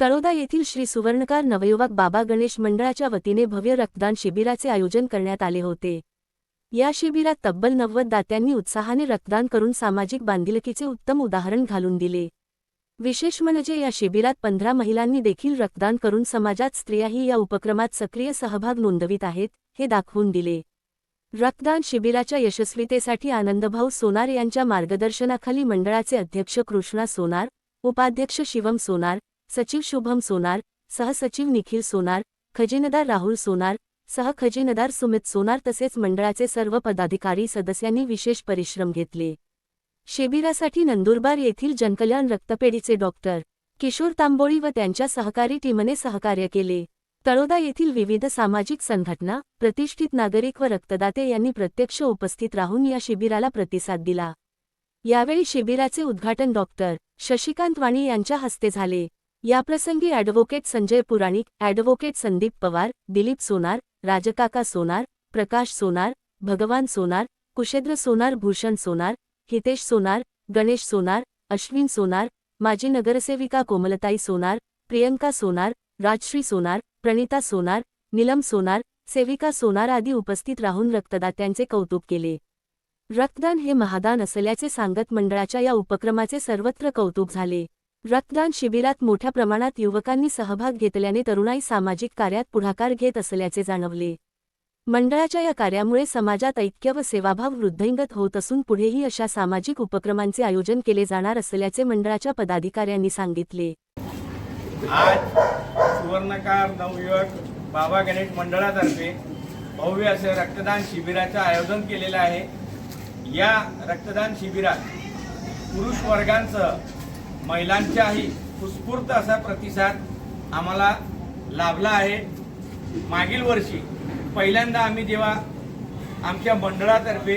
तळोदा येथील श्री सुवर्णकार नवयुवक बाबा गणेश मंडळाच्या वतीने भव्य रक्तदान शिबिराचे आयोजन करण्यात आले होते. या शिबिरात तब्बल नव्वद दात्यांनी उत्साहाने रक्तदान करून सामाजिक बांधिलकीचे उत्तम उदाहरण घालून दिले. विशेष म्हणजे या शिबिरात पंधरा महिलांनी देखील रक्तदान करून समाजात स्त्रियाही या उपक्रमात सक्रिय सहभाग नोंदवित आहेत हे दाखवून दिले. रक्तदान शिबिराच्या यशस्वीतेसाठी आनंदभाऊ सोनार यांच्या मार्गदर्शनाखाली मंडळाचे अध्यक्ष कृष्णा सोनार उपाध्यक्ष शिवम सोनार सचिव शुभम सोनार सहसचिव निखिल सोनार खजिनदार राहुल सोनार सहखजिनदार सुमित सोनार तसेच मंडळाचे सर्व पदाधिकारी सदस्यांनी विशेष परिश्रम घेतले. शिबिरासाठी नंदुरबार येथील जनकल्याण रक्तपेढीचे डॉक्टर किशोर तांबोळी व त्यांच्या सहकारी टीमने सहकार्य केले. तळोदा येथील विविध सामाजिक संघटना प्रतिष्ठित नागरिक व रक्तदाते यांनी प्रत्यक्ष उपस्थित राहून या शिबिराला प्रतिसाद दिला. यावेळी शिबिराचे उद्घाटन डॉक्टर शशिकांत वाणी यांच्या हस्ते झाले. याप्रसंगी ॲडव्होकेट संजय पुराणिक ॲडव्होकेट संदीप पवार दिलीप सोनार राजकाका सोनार प्रकाश सोनार भगवान सोनार कुशेद्र सोनार भूषण सोनार हितेश सोनार गणेश सोनार अश्विन सोनार माजी नगरसेविका कोमलताई सोनार प्रियंका सोनार राजश्री सोनार प्रणिता सोनार नीलम सोनार सेविका सोनार आदी उपस्थित राहून रक्तदात्यांचे कौतुक केले. रक्तदान हे महादान असल्याचे सांगत मंडळाच्या या उपक्रमाचे सर्वत्र कौतुक झाले. रक्तदान शिबिरात मोठ्या प्रमाणात युवकांनी सहभाग घेतल्याने तरुणाई सामाजिक कार्यात पुढाकार घेत असल्याचे जाणवले. मंडळाच्या या कार्यामुळे समाजात ऐक्य व सेवाभाव वृद्धिंगत होत असून पुढेही अशा सामाजिक उपक्रमांचे आयोजन केले जाणार असल्याचे मंडळाच्या पदाधिकाऱ्यांनी सांगितले. आज सुवर्णकार नवयुवक बाबा गणेश मंडळातर्फे भव्य असे रक्तदान शिबिराचं आयोजन केलेलं आहे. या रक्तदान शिबिरात पुरुष वर्गांचं महिलांचाही उत्स्फूर्त असा प्रतिसाद आम्हाला लाभला आहे. मागील वर्षी पहिल्यांदा आम्ही जेव्हा आमच्या मंडळातर्फे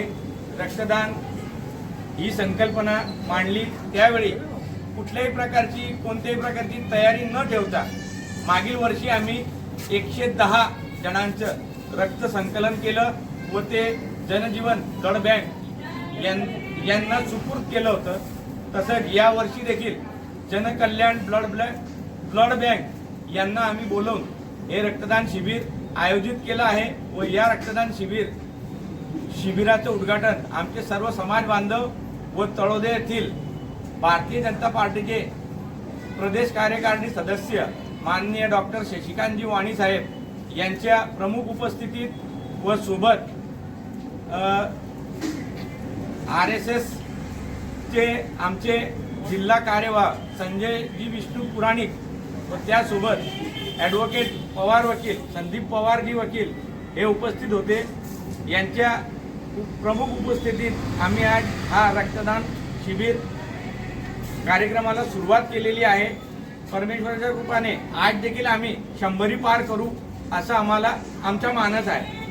रक्तदान ही संकल्पना मांडली त्यावेळी कुठल्याही प्रकारची कोणत्याही प्रकारची तयारी न ठेवता मागील वर्षी आम्ही एकशे दहा जणांचं रक्त संकलन केलं व ते जनजीवन ब्लड बँक यां यांना सुपूर्द केलं होतं. तसंच या वर्षी देखील जनकल्याण ब्लड ब्लड ब्लड बँक यांना आम्ही बोलवून हे रक्तदान शिबिर आयोजित केलं आहे व या रक्तदान शिबिर शिबिराचं उद्घाटन आमचे सर्व समाज बांधव व तळोदे येथील भारतीय जनता पार्टीचे प्रदेश कार्यकारिणी सदस्य माननीय डॉक्टर शशिकांतजी वाणी साहेब यांच्या प्रमुख उपस्थितीत व सोबत आर एस एस जे आमचे जिल्हा कार्यवाह संजयजी विष्णू पुराणिक व त्यासोबत ॲडव्होकेट पवार वकील संदीप पवारजी वकील हे उपस्थित होते. यांच्या प्रमुख उपस्थितीत आम्ही आज हा रक्तदान शिबिर कार्यक्रमाला सुरुवात केलेली आहे. परमेश्वराच्या कृपाने आज देखील आम्ही शंभरी पार करू असं आम्हाला आमचा मानस आहे.